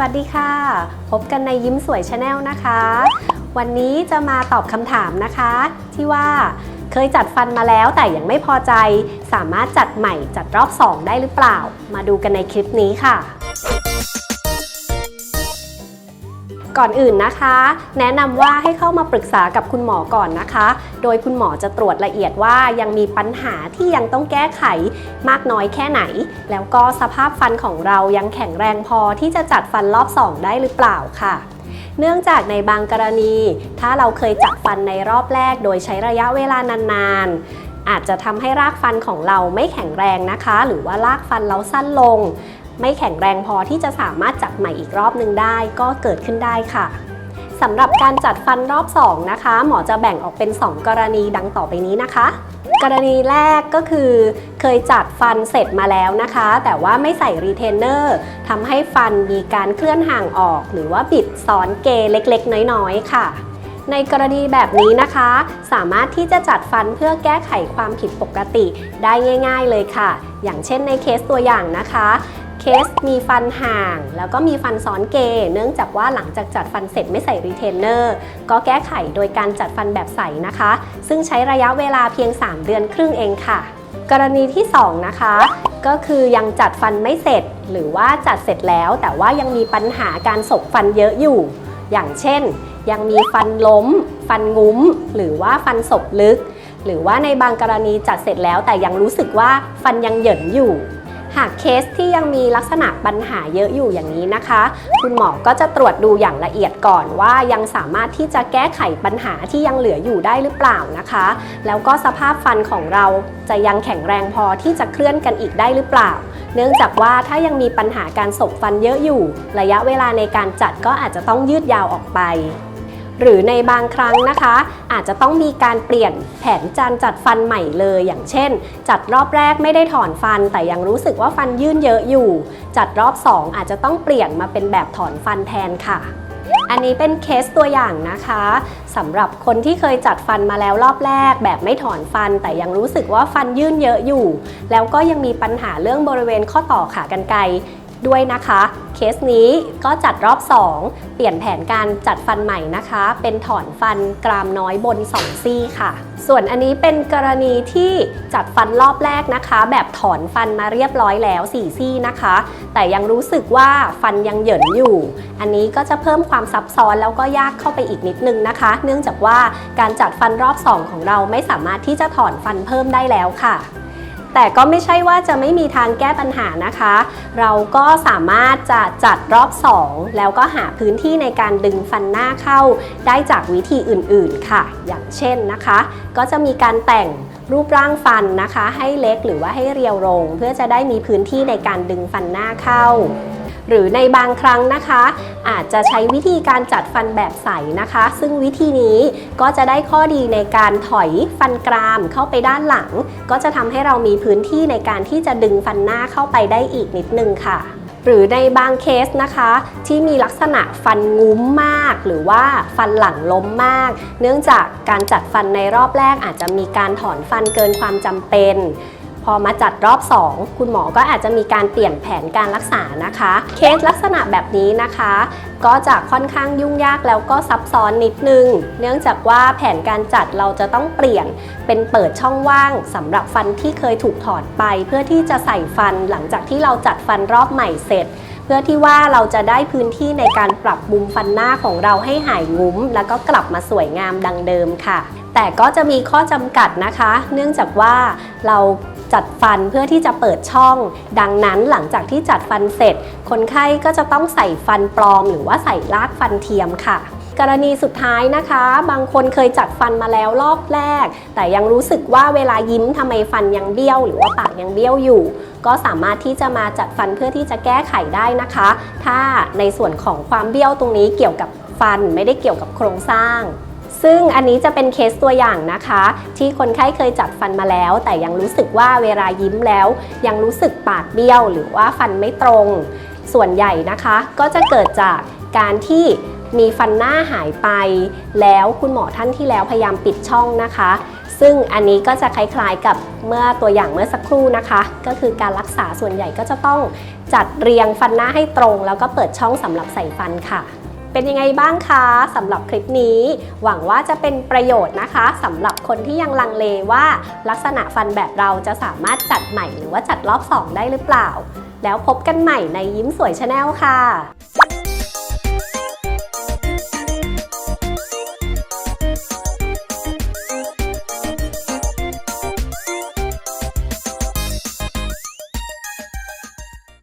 วัสดีค่ะ พบกันในยิ้มสวยชาแนลนะคะ วันนี้จะมาตอบคำถามนะคะ ที่ว่าเคยจัดฟันมาแล้วแต่ยังไม่พอใจ สามารถจัดใหม่จัดรอบ 2 ได้หรือเปล่า มาดูกันในคลิปนี้ค่ะ ก่อนอื่นนะคะ แนะนำว่าให้เข้ามาปรึกษากับคุณหมอก่อนนะคะ โดยคุณหมอจะตรวจละเอียดว่ายังมีปัญหาที่ยังต้องแก้ไขมากน้อยแค่ไหน แล้วก็สภาพฟันของเรายังแข็งแรงพอที่จะจัดฟันรอบ 2 ได้หรือเปล่าค่ะเนื่องจากในบางกรณี ถ้าเราเคยจัดฟันในรอบแรก โดยใช้ระยะเวลานานๆ อาจจะทำให้รากฟันของเราไม่แข็งแรงนะคะ หรือว่ารากฟันเราสั้นลง ไม่แข็งแรงพอที่จะสามารถจัดใหม่อีกรอบหนึ่งได้ก็เกิดขึ้นได้ค่ะสำหรับการจัดฟันรอบ 2 นะคะ หมอจะแบ่งออกเป็น 2 กรณีดังต่อไปนี้นะคะ กรณีแรกก็คือเคยจัดฟันเสร็จมาแล้วนะคะ แต่ว่าไม่ใส่รีเทนเนอร์ทำให้ฟันมีการเคลื่อนห่างออก หรือว่าบิดซ้อนเกเล็กๆ น้อยๆ ค่ะ ในกรณีแบบนี้นะคะ สามารถที่จะจัดฟันเพื่อแก้ไขความผิดปกติได้ง่าย ๆ เลยค่ะ อย่างเช่นในเคสตัวอย่างนะคะ เคสมีฟันห่าง แล้วก็มีฟันซ้อนเกเนื่องจากว่าหลังจากจัดฟันเสร็จไม่ใส่รีเทนเนอร์ก็แก้ไขโดยการจัดฟันแบบใสนะคะ ซึ่งใช้ระยะเวลาเพียง 3 เดือนครึ่งเองค่ะ กรณีที่ 2 นะคะ ก็คือยังจัดฟันไม่เสร็จ หรือว่าจัดเสร็จแล้วแต่ว่ายังมีปัญหาการสกฟันเยอะอยู่ อย่างเช่น ยังมีฟันล้ม ฟันงุ้ม หรือว่าฟันศกลึก หรือว่าในบางกรณีจัดเสร็จแล้วแต่ยังรู้สึกว่าฟันยังเหยินอยู่ หากเคสที่ยังมีลักษณะปัญหาเยอะอยู่อย่างนี้นะคะ คุณหมอก็จะตรวจดูอย่างละเอียดก่อนว่ายังสามารถที่จะแก้ไขปัญหาที่ยังเหลืออยู่ได้หรือเปล่านะคะ แล้วก็สภาพฟันของเราจะยังแข็งแรงพอที่จะเคลื่อนกันอีกได้หรือเปล่า เนื่องจากว่าถ้ายังมีปัญหาการสบฟันเยอะอยู่ ระยะเวลาในการจัดก็อาจจะต้องยืดยาวออกไป หรือในบางครั้งนะคะ อาจจะต้องมีการเปลี่ยนแผนการจัดฟันใหม่เลย อย่างเช่น จัดรอบแรกไม่ได้ถอนฟัน แต่ยังรู้สึกว่าฟันยื่นเยอะอยู่ จัดรอบ 2 อาจจะต้องเปลี่ยนมาเป็นแบบถอนฟันแทนค่ะ อันนี้เป็นเคสตัวอย่างนะคะสำหรับคนที่เคยจัดฟันมาแล้วรอบแรก แบบไม่ถอนฟัน แต่ยังรู้สึกว่าฟันยื่นเยอะอยู่ แล้วก็ยังมีปัญหาเรื่องบริเวณข้อต่อขากรรไกร ด้วยนะคะ เคสนี้ก็จัดรอบ 2 เปลี่ยนแผนการจัดฟันใหม่นะคะ เป็นถอนฟันกรามน้อยบน 2 ซี่ค่ะ ส่วนอันนี้เป็นกรณีที่จัดฟันรอบแรกนะคะ แบบถอนฟันมาเรียบร้อยแล้ว 4 ซี่นะคะ แต่ยังรู้สึกว่าฟันยังเหยินอยู่ อันนี้ก็จะเพิ่มความซับซ้อนแล้วก็ยากเข้าไปอีกนิดนึงนะคะ เนื่องจากว่าการจัดฟันรอบ 2 ของเราไม่สามารถที่จะถอนฟันเพิ่มได้แล้วค่ะ แต่ก็ไม่ใช่ว่าจะไม่มีทางแก้ปัญหานะคะ เราก็สามารถจะจัดรอบ 2 แล้วก็หาพื้นที่ในการดึงฟันหน้าเข้า ได้จากวิธีอื่นๆค่ะ อย่างเช่นนะคะ ก็จะมีการแต่งรูปร่างฟันนะคะ ให้เล็กหรือว่าให้เรียวลง เพื่อจะได้มีพื้นที่ในการดึงฟันหน้าเข้า หรือในบางครั้งนะคะ อาจจะใช้วิธีการจัดฟันแบบใสนะคะ ซึ่งวิธีนี้ก็จะได้ข้อดีในการถอยฟันกรามเข้าไปด้านหลัง ก็จะทำให้เรามีพื้นที่ในการที่จะดึงฟันหน้าเข้าไปได้อีกนิดนึงค่ะหรือในบางเคสนะคะ ที่มีลักษณะฟันงุ้มมาก หรือว่าฟันหลังล้มมาก เนื่องจากการจัดฟันในรอบแรกอาจจะมีการถอนฟันเกินความจำเป็น พอมาจัดรอบ 2 คุณหมอก็อาจจะมีการเปลี่ยนแผนการรักษานะคะ เคสลักษณะแบบนี้นะคะ ก็จะค่อนข้างยุ่งยากแล้วก็ซับซ้อนนิดนึง เนื่องจากว่าแผนการจัดเราจะต้องเปลี่ยนเป็นเปิดช่องว่างสำหรับฟันที่เคยถูกถอดไป เพื่อที่จะใส่ฟันหลังจากที่เราจัดฟันรอบใหม่เสร็จเพื่อที่ว่าเราจะได้พื้นที่ในการปรับมุมฟันหน้าของเราให้หายงุ้ม แล้วก็กลับมาสวยงามดังเดิมค่ะ แต่ก็จะมีข้อจำกัดนะคะ เนื่องจากว่าเรา จัดฟันเพื่อที่จะเปิดช่อง ดังนั้นหลังจากที่จัดฟันเสร็จ คนไข้ก็จะต้องใส่ฟันปลอม หรือว่าใส่รากฟันเทียมค่ะกรณีสุดท้ายนะคะ บางคนเคยจัดฟันมาแล้วรอบแรก แต่ยังรู้สึกว่าเวลายิ้มทำไมฟันยังเบี้ยว หรือว่าปากยังเบี้ยวอยู่ ก็สามารถที่จะมาจัดฟันเพื่อที่จะแก้ไขได้นะคะ ถ้าในส่วนของความเบี้ยวตรงนี้เกี่ยวกับฟันไม่ได้เกี่ยวกับโครงสร้าง ซึ่งอันนี้จะเป็นเคสตัวอย่างนะคะ ที่คนไข้เคยจัดฟันมาแล้ว แต่ยังรู้สึกว่าเวลายิ้มแล้ว ยังรู้สึกปากเบี้ยว หรือว่าฟันไม่ตรง ส่วนใหญ่นะคะ ก็จะเกิดจากการที่มีฟันหน้าหายไป แล้วคุณหมอท่านที่แล้วพยายามปิดช่องนะคะ ซึ่งอันนี้ก็จะคล้ายๆกับเมื่อตัวอย่างเมื่อสักครู่นะคะ ก็คือการรักษาส่วนใหญ่ก็จะต้องจัดเรียงฟันหน้าให้ตรง แล้วก็เปิดช่องสำหรับใส่ฟันค่ะ เป็นยังไงบ้างคะสำหรับคลิปนี้ หวังว่าจะเป็นประโยชน์นะคะสำหรับคนที่ยังลังเลว่า ลักษณะฟันแบบเราจะสามารถจัดใหม่หรือว่าจัดรอบ 2 ได้หรือเปล่า แล้วพบกันใหม่ในยิ้มสวยชาแนลค่ะ